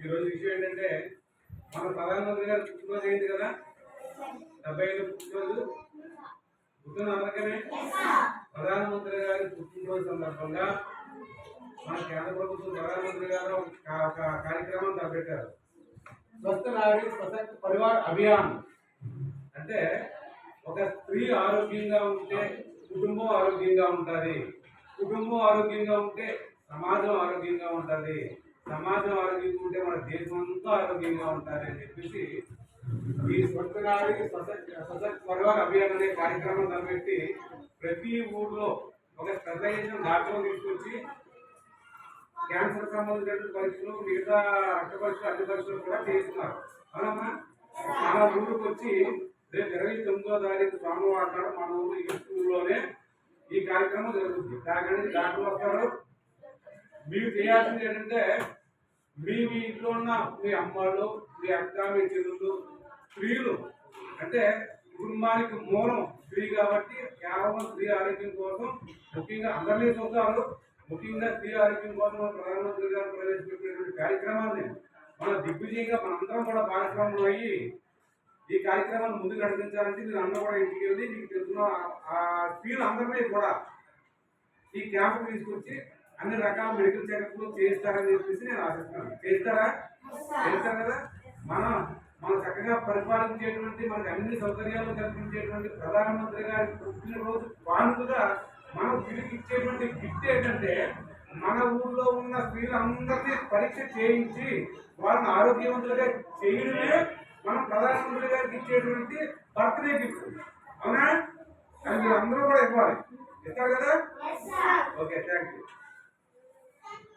ఈరోజు విషయం ఏంటంటే మన ప్రధానమంత్రి గారు పుట్టినరోజు అయింది కదా? డెబ్బై ఐదు పుట్టినరోజు. పుట్టిన అందరికనే ప్రధానమంత్రి గారి పుట్టినరోజు సందర్భంగా మన కేంద్ర ప్రభుత్వం ప్రధానమంత్రి గారు ఒక ఒక కార్యక్రమం తలపెట్టారు స్వస్థ నాగరిక సశక్త పరివార్ అభియాన్. అంటే ఒక స్త్రీ ఆరోగ్యంగా ఉంటే కుటుంబం ఆరోగ్యంగా ఉంటుంది. కుటుంబం ఆరోగ్యంగా ఉంటే సమాజం ఆరోగ్యంగా ఉంటుంది. సమాజం ఆరోగ్యంగా ఉంటే మన దేశం అంతా ఆరోగ్యంగా ఉంటుంది అని చెప్పేసి ఈ స్వస్థ నాగరిక సశక్త పరివార్ అభియాన్ అనే కార్యక్రమం తలపెట్టి ప్రతి ఊర్లో ఒక స్పెషలైజేషన్ డాక్టర్ తీసుకొచ్చి క్యాన్సర్ సంబంధించిన పరీక్షలు మిగతా రక్త పరీక్షలు అన్ని పరీక్షలు కూడా చేస్తున్నారు. అవునమ్మా మన ఊరికి వచ్చి రేపు ఇరవై తొమ్మిదో తారీఖు సోమవారం నాడు మన ఊరు ఈ స్కూల్లోనే కార్యక్రమం జరుగుతుంది. దాని నుంచి డాక్టర్లు వస్తారు. మీరు చేయాల్సింది ఏంటంటే మీ మీ ఇంట్లో ఉన్న మీ అమ్మాళ్ళు మీ అక్క మీ చెల్లెళ్ళు స్త్రీలు అంటే కుటుంబానికి మూలం స్త్రీ కాబట్టి కేవలం స్త్రీ ఆరోగ్యం కోసం ముఖ్యంగా అందరినీ చూస్తారు. ముఖ్యంగా స్త్రీ ఆరోగ్యం కోసం ప్రధానమంత్రి గారు ప్రవేశపెట్టినటువంటి కార్యక్రమాన్ని మన దిగ్విజయంగా మనందరం కూడా భాగస్వాములు అయ్యి ఈ కార్యక్రమాన్ని ముందుకు నడిపించాలంటే మీరు అందరూ కూడా ఇంటికి వెళ్ళి మీకు తెలిసిన ఆ- ఆ అందరినీ కూడా ఈ క్యాంప్ తీసుకొచ్చి అన్ని రకాల మెడికల్ చెకప్లు చేయిస్తారని చెప్పేసి నేను ఆశిస్తున్నాను. చేస్తారా చేస్తారు కదా? మనం మనం చక్కగా పరిపాలించేటువంటి మనకి అన్ని సౌకర్యాలు కల్పించేటువంటి ప్రధానమంత్రి గారి పుట్టినరోజు కానుకగా మనం తిరిగి ఇచ్చేటువంటి గిఫ్ట్ ఏంటంటే మన ఊళ్ళో ఉన్న స్త్రీలందరినీ పరీక్ష చేయించి వాళ్ళని ఆరోగ్యవంతులుగా చేయడమే మనం ప్రధానమంత్రి గారికి ఇచ్చేటువంటి బర్త్డే గిఫ్ట్. అవునా? అది మీరు అందరూ కూడా ఇవ్వాలి. ఇస్తారు కదా? Okay thank you